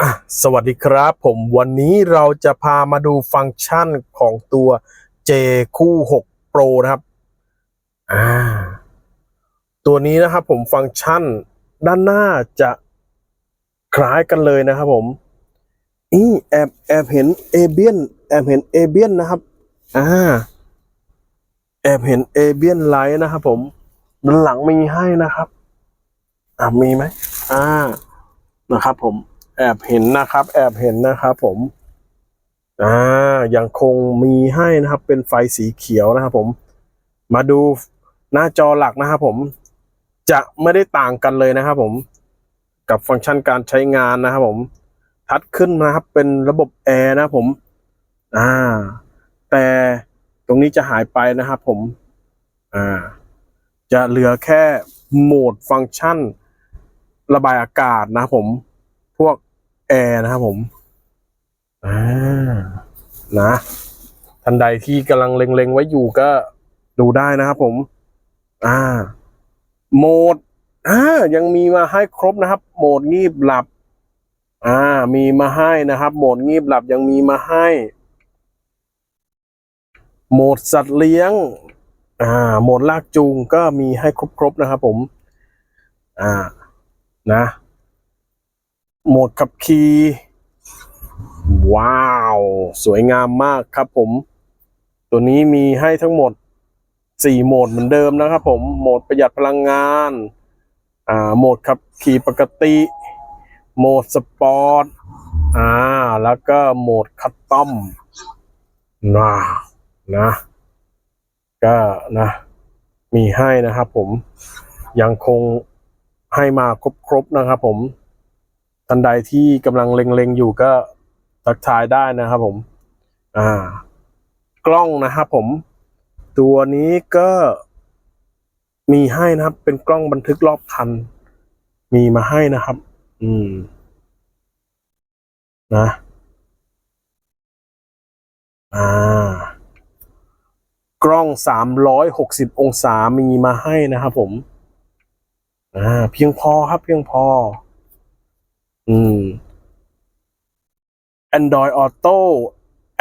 อะสวัสดีครับผมวันนี้เราจะพามาดูฟังก์ชันของตัว J คู่ 6 Pro นะครับอ่าตัวนี้นะครับผมฟังก์ชันด้านหน้าจะคล้ายกันเลยนะครับผมอีแอบแอบเห็นเอเบียนแอบเห็นเอเบียนนะครับอ่าแอบเห็นเอเบียนไลท์นะครับผมด้านหลังมีให้นะครับอ่ามีไหมอ่านะครับผม แอบเห็นนะครับ แอบเห็นนะครับผมอ่ายังคงมีให้นะครับ เป็นไฟสีเขียวนะครับผม มาดูหน้าจอหลักนะครับผม จะไม่ได้ต่างกันเลยนะครับผม กับฟังก์ชันการใช้งานนะครับผม ทัดขึ้นนะครับ เป็นระบบแอร์นะผม อ่า แต่ตรงนี้จะหายไปนะครับผม อ่า จะเหลือแค่โหมดฟังก์ชัน ระบายอากาศนะผม แอร์นะครับผม อ่า นะ ทันใดที่กำลังเล็งๆไว้อยู่ก็ดูได้นะครับผม อ่า โหมด อ่า ยังมีมาให้ครบนะครับ โหมดงีบหลับ อ่า มีมาให้นะครับ โหมดงีบหลับยังมีมาให้ โหมดสัตว์เลี้ยง อ่า โหมดลากจูงก็มีให้ครบๆนะครับผม อ่า นะ โหมดขับขี่ว้าว สวยงามมากครับผม ตัวนี้มีให้ทั้งหมด 4 โหมดเหมือนเดิมนะครับผม โหมดประหยัดพลังงาน อ่า โหมดขับขี่ปกติ โหมดสปอร์ต อ่า แล้วก็โหมดคัสตอมนะนะ ก็นะ มีให้นะครับผม ยังคงให้มาครบๆนะครับผม ทันใดที่กำลังเล็งๆอยู่ก็ทักทายได้นะครับผม อ่า กล้องนะครับผม ตัวนี้ก็มีให้นะครับ เป็นกล้องบันทึกรอบคัน มีมาให้นะครับ อืม นะ อ่า กล้องสามร้อยหกสิบองศามีมาให้นะครับผม อ่า เพียงพอครับ เพียงพอ อืม Android Auto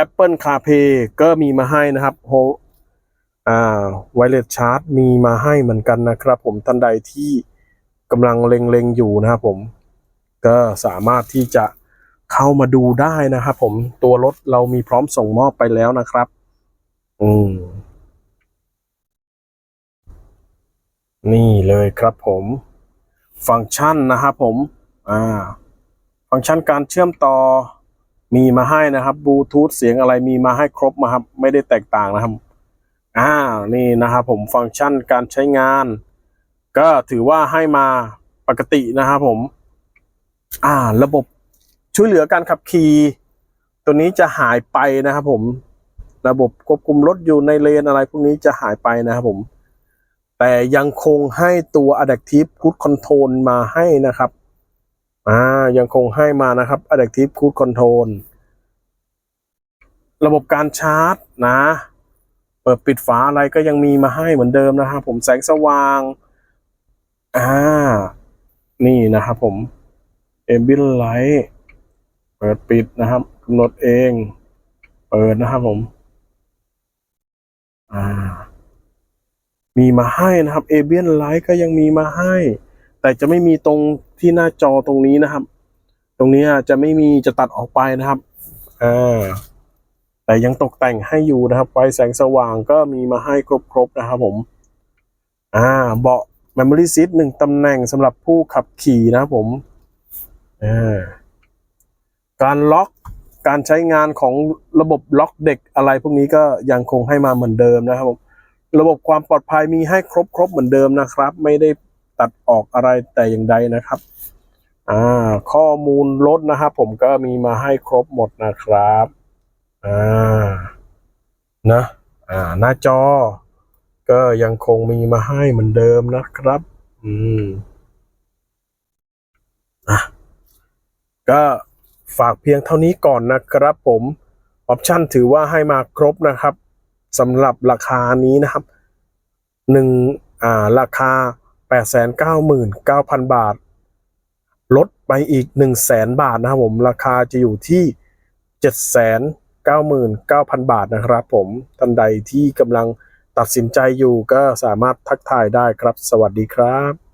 Apple CarPlay ก็มีมาให้นะครับโฮอ่า Wireless Charge มีมาให้เหมือนกันนะครับ ผมท่านใดที่กำลังเล็งๆอยู่นะครับผม ก็สามารถที่จะเข้ามาดูได้นะครับผมตัวรถเรามีพร้อมส่งมอบไปแล้วนะครับ อืม นี่เลยครับผม ฟังก์ชันนะครับผม อ่า ฟังก์ชันการเชื่อมต่อมีมาให้นะครับบลูทูธเสียงอะไรมีมาให้ครบมาครับ ไม่ได้แตกต่างนะครับอ่านี่นะครับผมฟังก์ชันการใช้งาน ก็ถือว่าให้มาปกตินะครับผม อ่า ระบบช่วยเหลือการขับขี่ตัวนี้จะหายไปนะครับผม ระบบควบคุมรถอยู่ในเลนอะไรพวกนี้จะหายไปนะครับผม แต่ยังคงให้ตัว Adaptive Cruise Control มาให้นะครับ อ่ายังคงให้มานะครับ Adaptive Cruise Control ระบบการชาร์จนะ เปิดปิดฝาอะไรก็ยังมีมาให้เหมือนเดิมนะครับผมแสงสว่าง อ่า นี่นะครับผม a m b i e n Light เปิดปิดนะครับกำหนดเอง เปิดนะครับผม อ่า มีมาให้นะครับ a b i a n Light ก็ยังมีมาให้ แต่จะไม่มีตรง ที่หน้าจอตรงนี้นะครับ ตรงนี้จะไม่มีจะตัดออกไปนะครับอ่าแต่ยังตกแต่งให้อยู่นะครับ ไฟแสงสว่างก็มีมาให้ครบๆนะครับผมอ่าเบาะ Memory Seat หนึ่งตำแหน่งสำหรับผู้ขับขี่นะครับผมอ่าการล็อกการใช้งานของระบบล็อกเด็กอะไรพวกนี้ก็ยังคงให้มาเหมือนเดิมนะครับผมระบบความปลอดภัยมีให้ครบครบเหมือนเดิมนะครับ ไม่ได้ ตัดออกอะไรแต่อย่างใดนะครับอ่าข้อมูลรถนะครับผมก็มีมาให้ครบหมดนะครับอ่านะอ่าหน้าจอ ก็ยังคงมีมาให้เหมือนเดิมนะครับ อืมอะก็ฝากเพียงเท่านี้ก่อนนะครับผมออปชั่นถือว่าให้มาครบนะครับสำหรับราคานี้นะครับหนึ่งอ่าราคา 899,000 บาท ลดไปอีก 100,000 บาทนะครับผม ราคาจะอยู่ที่ 799,000 บาทนะครับผมท่านใดที่กำลังตัดสินใจอยู่ก็สามารถทักทายได้ครับ สวัสดีครับ